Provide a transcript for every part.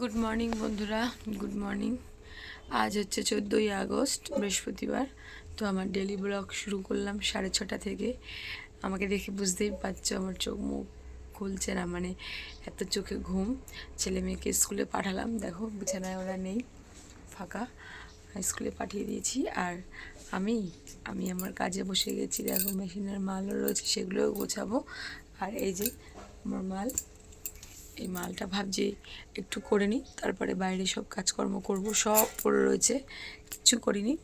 Good morning বন্ধুরা। Good morning আজ হচ্ছে চোদ্দোই আগস্ট, বৃহস্পতিবার। তো আমার ডেলি ব্লগ শুরু করলাম সাড়ে ছটা থেকে। আমাকে দেখে বুঝতেই পারছ আমার চোখ মুখ খুলছে না মানে এত চোখে ঘুম। ছেলে মেয়েকে স্কুলে পাঠালাম, দেখো, বিছানায় ওরা নেই, ফাঁকা। স্কুলে পাঠিয়ে দিয়েছি। আর আমি আমি আমার কাজে বসে গেছি, দেখো মেশিনের মালও রয়েছে, সেগুলোও গোছাবো। আর এই যে, আমার মাল এই মালটা ভাবছি একটু করে নিই, তারপরে বাইরে সব কাজকর্ম করব, সব পড়ে রয়েছে কিচ্ছু করিনি।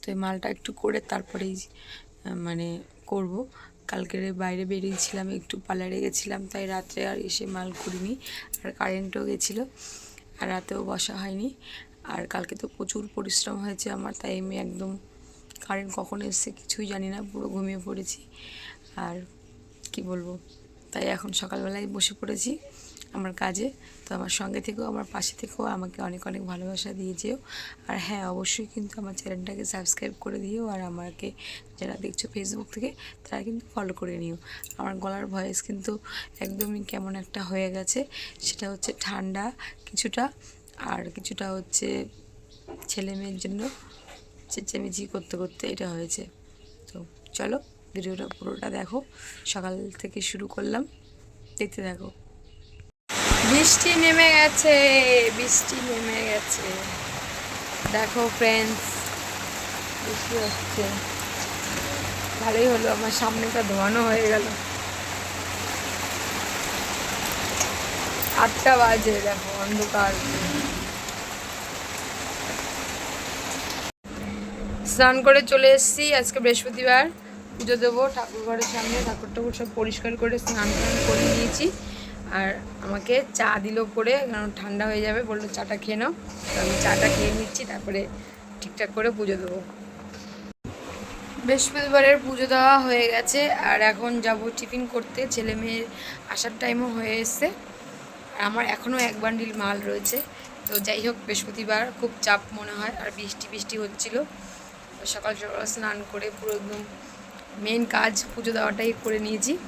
তো এই মালটা একটু করে তারপরেই মানে করব। কালকের বাইরে বেরিয়েছিলাম, একটু পার্লারে গেছিলাম, তাই রাত্রে আর এসে মাল করিনি, আর কারেন্টও গেছিল, আর রাতেও বসা হয়নি। আর কালকে তো প্রচুর পরিশ্রম হয়েছে আমার, তাই আমি একদম কারেন্ট কখন এসছে কিছুই জানি না, পুরো ঘুমিয়ে পড়েছি। আর কি বলব? তাই এখন সকালবেলায় বসে পড়েছি আমার কাজে। তো আমার সঙ্গে থেকেও, আমার পাশে থেকেও আমাকে অনেক অনেক ভালোবাসা দিয়েছেও আর হ্যাঁ অবশ্যই কিন্তু আমার চ্যানেলটাকে সাবস্ক্রাইব করে দিও আর আমাকে যারা দেখছ ফেসবুক থেকে, তারা কিন্তু ফলো করে নিও। আমার গলার ভয়েস কিন্তু একদমই কেমন একটা হয়ে গেছে। সেটা হচ্ছে ঠান্ডা কিছুটা আর কিছুটা হচ্ছে ছেলে মেয়ের জন্য চেঁচামেচি করতে করতে এটা হয়েছে। তো চলো ভিডিওটা পুরোটা দেখো। সকাল থেকে শুরু করলাম। দেখতে দেখো বৃষ্টি নেমে গেছে, বৃষ্টি নেমে গেছে। দেখো ফ্রেন্ডস বৃষ্টি হচ্ছে। ভালোই হলো, আমার সামনেটা ধোয়ানো হয়ে গেল। আটটা বাজে, দেখো অন্ধকার। স্নান করে চলে এসেছি আজকে বৃহস্পতিবার। পুজো দেবো, ঠাকুর ঘরের সামনে ঠাকুর ঠাকুর সব পরিষ্কার করে স্নান টান করে নিয়েছি। আর আমাকে চা দিল করে কারণ ঠান্ডা হয়ে যাবে, বলল চাটা খেয়ে নাও। তো আমি চাটা খেয়ে নিচ্ছি, তারপরে ঠিকঠাক করে পুজো দেবো। বৃহস্পতিবারের পুজো দেওয়া হয়ে গেছে, আর এখন যাব টিফিন করতে। ছেলে মেয়ের আসার টাইমও হয়ে এসছে। আর আমার এখনও এক বান্ডিল মাল রয়েছে। তো যাই হোক, বৃহস্পতিবার খুব চাপ মনে হয়, আর বৃষ্টি বৃষ্টি হচ্ছিল। সকাল সকাল স্নান করে পুরো একদম মেন কাজ পুজো দেওয়াটাই করে নিয়েছি।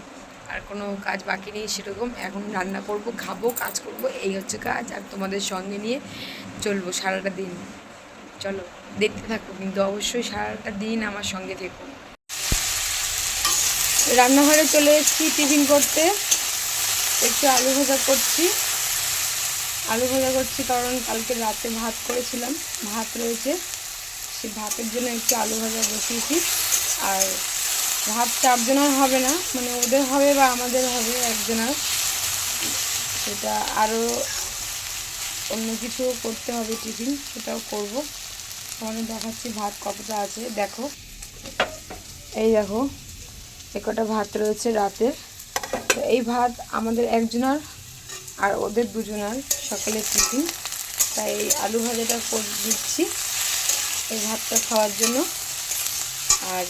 আর কোনো কাজ বাকি নেই সেরকম। এখন রান্না করব, খাব, কাজ করব, এই হচ্ছে কাজ। আর তোমাদের সঙ্গে নিয়ে চলবো সারাটা দিন। চলো, দেখতে থাকো, কিন্তু অবশ্যই সারাটা দিন আমার সঙ্গে থেকো। রান্নাঘরে চলে এসেছি টিফিন করতে। একটু আলু ভাজা করছি। আলু ভাজা করছি কারণ কালকে রাতে ভাত করেছিলাম। ভাত রয়েছে। সেই ভাতের জন্য একটু আলু ভাজা বসিয়েছি। আর ভাত চারজনের হবে না মানে ওদের হবে বা আমাদের হবে একজনের। সেটা আরও অন্য কিছু করতে হবে টিফিন, সেটাও করব। তোমাদের দেখাচ্ছি ভাত কতটা আছে, দেখো। এই দেখো, এ কটা ভাত রয়েছে রাতে তো এই ভাত আমাদের একজনের আর ওদের দুজনের সকালের টিফিন। তাই এই আলু ভাজাটা দিচ্ছি এই ভাতটা খাওয়ার জন্য। আর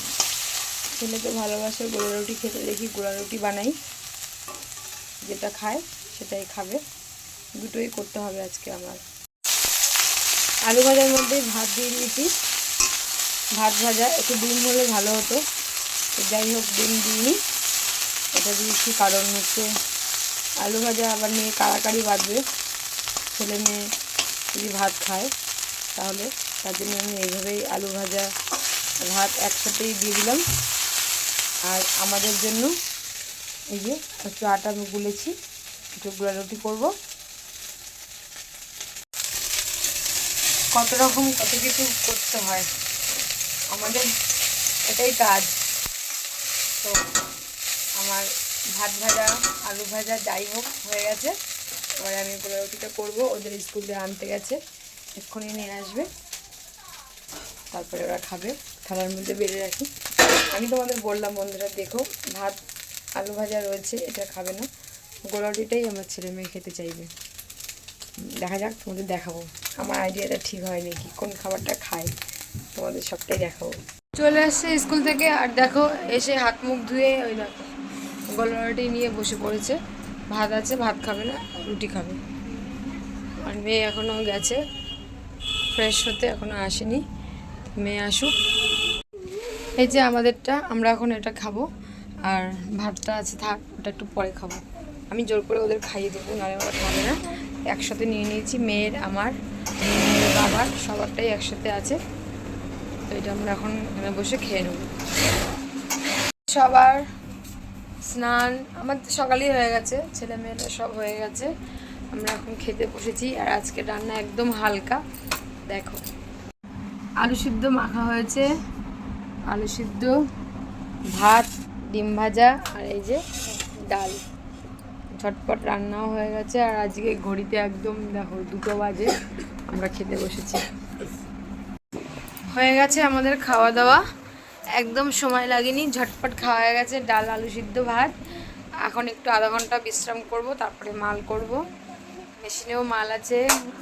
ছেলে তো ভালোবাসে গোলা রুটি খেতে দেখি গোলা রুটি বানাই। যেটা খায়, সেটাই খাবে। দুটোই করতে হবে আজকে আমার। আলু ভাজার মধ্যে ভাত দিয়ে দিয়েছি। ভাত ভাজা, একটু ডিম হলে ভালো হতো। যাই হোক, ডিম দিইনি। এটা দিয়েছি কারণ হচ্ছে আলু ভাজা আবার মেয়ে কাড়াকাড়ি বাঁধবে ছেলে মেয়ে যদি ভাত খায়, তাহলে তার জন্য আমি এইভাবেই আলু ভাজা, ভাত একসাথেই দিয়ে দিলাম। আর আমাদের জন্য এই যে একটু আটা আমি গুলেছি, একটু রুটি করব। কত রকম কত কিছু করতে হয়। আমাদের এটাই কাজ। তো আমার ভাত ভাজা, আলু ভাজা যাই হোক হয়ে গেছে। এবারে আমি রুটিটা করব, ওদের স্কুলে আনতে গেছে। এক্ষুনি নিয়ে আসবে। তারপরে ওরা খাবে। থালার মধ্যে বেড়ে রাখি। আমি তোমাদের বললাম, বন্ধুরা, দেখো, ভাত, আলু ভাজা রয়েছে, এটা খাবে না। গোলা রুটিটাই আমার ছেলে মেয়ে খেতে চাইবে। দেখা যাক, তোমাদের দেখাবো। আমার আইডিয়াটা ঠিক হয়নি কি কোন খাবারটা খায়। তোমাদের সবটাই দেখাবো। চলে আসছে স্কুল থেকে, আর দেখো, এসে হাত মুখ ধুয়ে ওই দেখো গোলা রুটি নিয়ে বসে পড়েছে। ভাত আছে, ভাত খাবে না, রুটি খাবে। আর মেয়ে এখনও গেছে, ফ্রেশ হতে এখনও আসেনি। মেয়ে আসুক। এই যে আমাদেরটা, আমরা এখন এটা খাব। আর ভাতটা আছে, থাক, ওটা একটু পরে খাব। আমি জোর করে ওদের খাইয়ে দেবো, নাহলে ওরা খাবে না। একসাথে নিয়ে নিয়েছি, মেয়ের, আমার বাবার সবারটাই একসাথে আছে। তো এটা আমরা এখন এখানে বসে খেয়ে নেব। সবার স্নান, আমার সকালেই হয়ে গেছে, ছেলে মেয়েরা সব হয়ে গেছে। আমরা এখন খেতে বসেছি, আর আজকে রান্না একদম হালকা। দেখো। আলু সিদ্ধ মাখা হয়েছে। আলু সিদ্ধ, ভাত, ডিম ভাজা আর এই যে ডাল। ঝটপট রান্নাও হয়ে গেছে আর আজকে ঘড়িতে একদম দেখো দুটো বাজে, আমরা খেতে বসেছি। হয়ে গেছে আমাদের খাওয়া দাওয়া। একদম সময় লাগেনি, ঝটপট খাওয়া হয়ে গেছে, ডাল, আলু সিদ্ধ, ভাত। এখন একটু আধা ঘণ্টা বিশ্রাম করব, তারপরে মাল করব। মেশিনেও মাল আছে,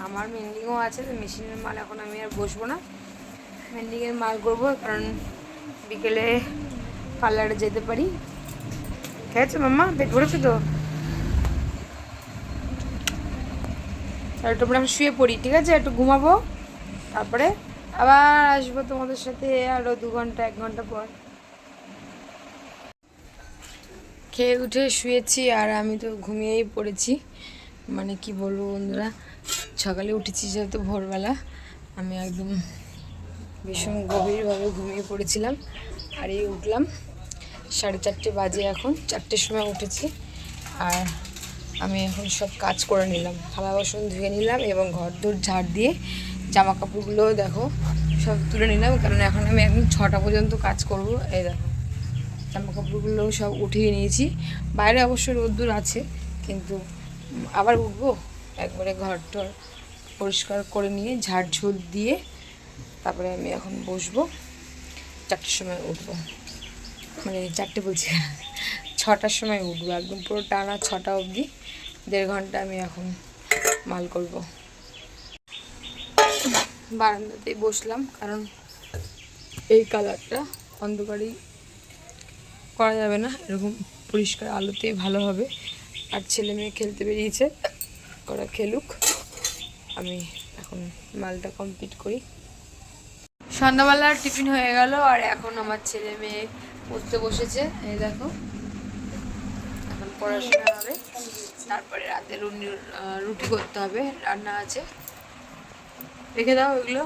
আমার মেন্ডিংও আছে, তো মেশিনের মাল এখন আমি আর বসবো না। মেন্ডিংয়ের মাল করব, কারণ বিকেলে পার্লারে যেতে পারি। খেয়েছো মাম্মা? পেট ভরেছে তো? আর একটু আমরা শুয়ে পড়ি, ঠিক আছে? একটু ঘুমাবো, তারপরে আবার আসব তোমাদের সাথে আরও দু ঘণ্টা, এক ঘণ্টা পর। খেয়ে উঠে শুয়েছি আর আমি তো ঘুমিয়েই পড়েছি। মানে কি বলব বন্ধুরা, সকালে উঠেছি যেহেতু ভোরবেলা, আমি একদম ভীষণ গভীরভাবে ঘুমিয়ে পড়েছিলাম আর এই উঠলাম। সাড়ে চারটে বাজে এখন, চারটের সময় উঠেছি। আর আমি এখন সব কাজ করে নিলাম। থালা বাসন ধুয়ে নিলাম এবং ঘর দোর ঝাড় দিয়ে জামা কাপড়গুলোও দেখো সব তুলে নিলাম, কারণ এখন আমি একদম ছটা পর্যন্ত কাজ করব। এই দেখো জামা কাপড়গুলো সব উঠিয়ে নিয়েছি। বাইরে অবশ্য রোদ্দুর আছে, কিন্তু আবার উঠবো? একবারে ঘর টর পরিষ্কার করে নিয়ে ঝাড় ঝুট দিয়ে তারপরে আমি এখন বসবো। চারটের সময় উঠবো। মানে চারটে বলছি। ছটার সময় উঠবো। একদম পুরো টানা ছটা অবধি। দেড় ঘণ্টা আমি এখন মাল করব। বারান্দাতেই বসলাম, কারণ এই কালারটা অন্ধকারই করা যাবে না। এরকম পরিষ্কার আলোতেই ভালো হবে। আর ছেলে মেয়ে খেলতে বেরিয়েছে। ওরা খেলুক। আমি এখন মালটা কমপ্লিট করি। সন্ধ্যাবেলার টিফিন হয়ে গেল আর এখন আমার ছেলে মেয়ে পড়তে বসেছে। এই দেখো। এখন পড়াশোনা হবে। তারপরে রাতে রুটি রুটি করতে হবে। রান্না আছে। রেখে দাও ওইগুলো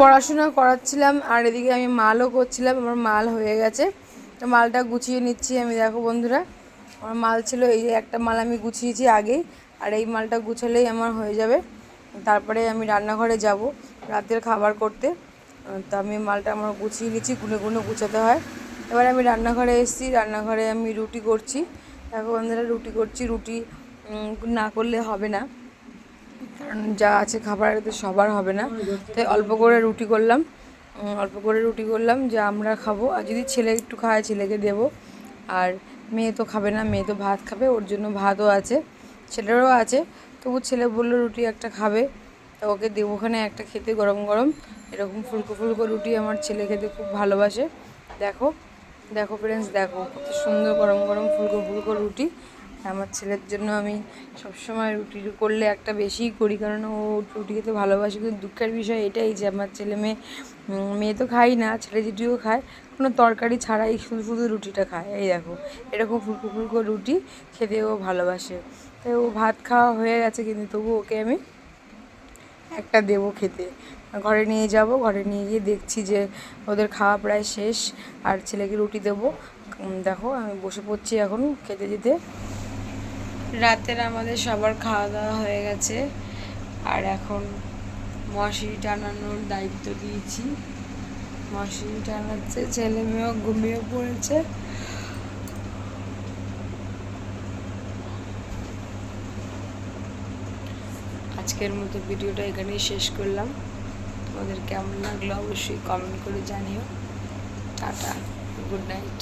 পড়াশোনা করাচ্ছিলাম আর এদিকে আমি মালও করছিলাম। আমার মাল হয়ে গেছে। তো মালটা গুছিয়ে নিচ্ছি আমি দেখো বন্ধুরা। আমার মাল ছিল এই যে একটা মাল আমি গুছিয়েছি আগেই। আর এই মালটা গুছালেই আমার হয়ে যাবে। তারপরে আমি রান্নাঘরে যাব রাতের খাবার করতে। তো আমি মালটা আমার গুছিয়ে নিচ্ছি, গুনে গুনে গুছাতে হয়। এবার আমি রান্নাঘরে এসেছি, রান্নাঘরে আমি রুটি করছি। এখন বন্ধুরা রুটি করছি, রুটি না করলে হবে না। কারণ যা আছে খাবার তো সবার হবে না। তাই অল্প করে রুটি করলাম। অল্প করে রুটি করলাম, যা আমরা খাব। আর যদি ছেলে একটু খায়, ছেলেকে দেবো। আর মেয়ে তো খাবে না, মেয়ে তো ভাত খাবে, ওর জন্য ভাতও আছে, ছেলেরও আছে। তবু ছেলে বলল, রুটি একটা খাবে। তো ওকে দেবো ওখানে একটা খেতে গরম গরম, এরকম ফুলকো ফুলকো রুটি আমার ছেলে খেতে খুব ভালোবাসে। দেখো দেখো ফ্রেন্ডস দেখো কত সুন্দর গরম গরম ফুলকো ফুলকো রুটি। আমার ছেলের জন্য আমি সবসময় রুটি করলে একটা বেশিই করি, কারণ ও রুটি খেতে ভালোবাসে। কিন্তু দুঃখের বিষয় এটাই যে আমার ছেলে মেয়ে মেয়ে তো খাই না, ছেলে যেটিও খায়, কোনো তরকারি ছাড়াই শুধু শুধু রুটিটা খায়। এই দেখো, এরকম ফুলকো ফুলকো রুটি খেতে ও ভালোবাসে। তাই ও ভাত খাওয়া হয়ে গেছে কিন্তু তবু ওকে আমি একটা দেবো খেতে। ঘরে নিয়ে যাব, ঘরে নিয়ে গিয়ে দেখছি যে ওদের খাওয়া প্রায় শেষ আর ছেলেকে রুটি দেবো। দেখো আমি বসে পড়ছি এখন খেতে যেতে। রাতের আমাদের সবার খাওয়া দাওয়া হয়ে গেছে আর এখন মশারি টানানোর দায়িত্ব দিয়েছি। মশারি টানাচ্ছে, ছেলে মেয়েও ঘুমিয়ে পড়েছে। আজকের মতো ভিডিওটা এখানেই শেষ করলাম। তোমাদের কেমন লাগল অবশ্যই কমেন্ট করে জানিও। Tata good night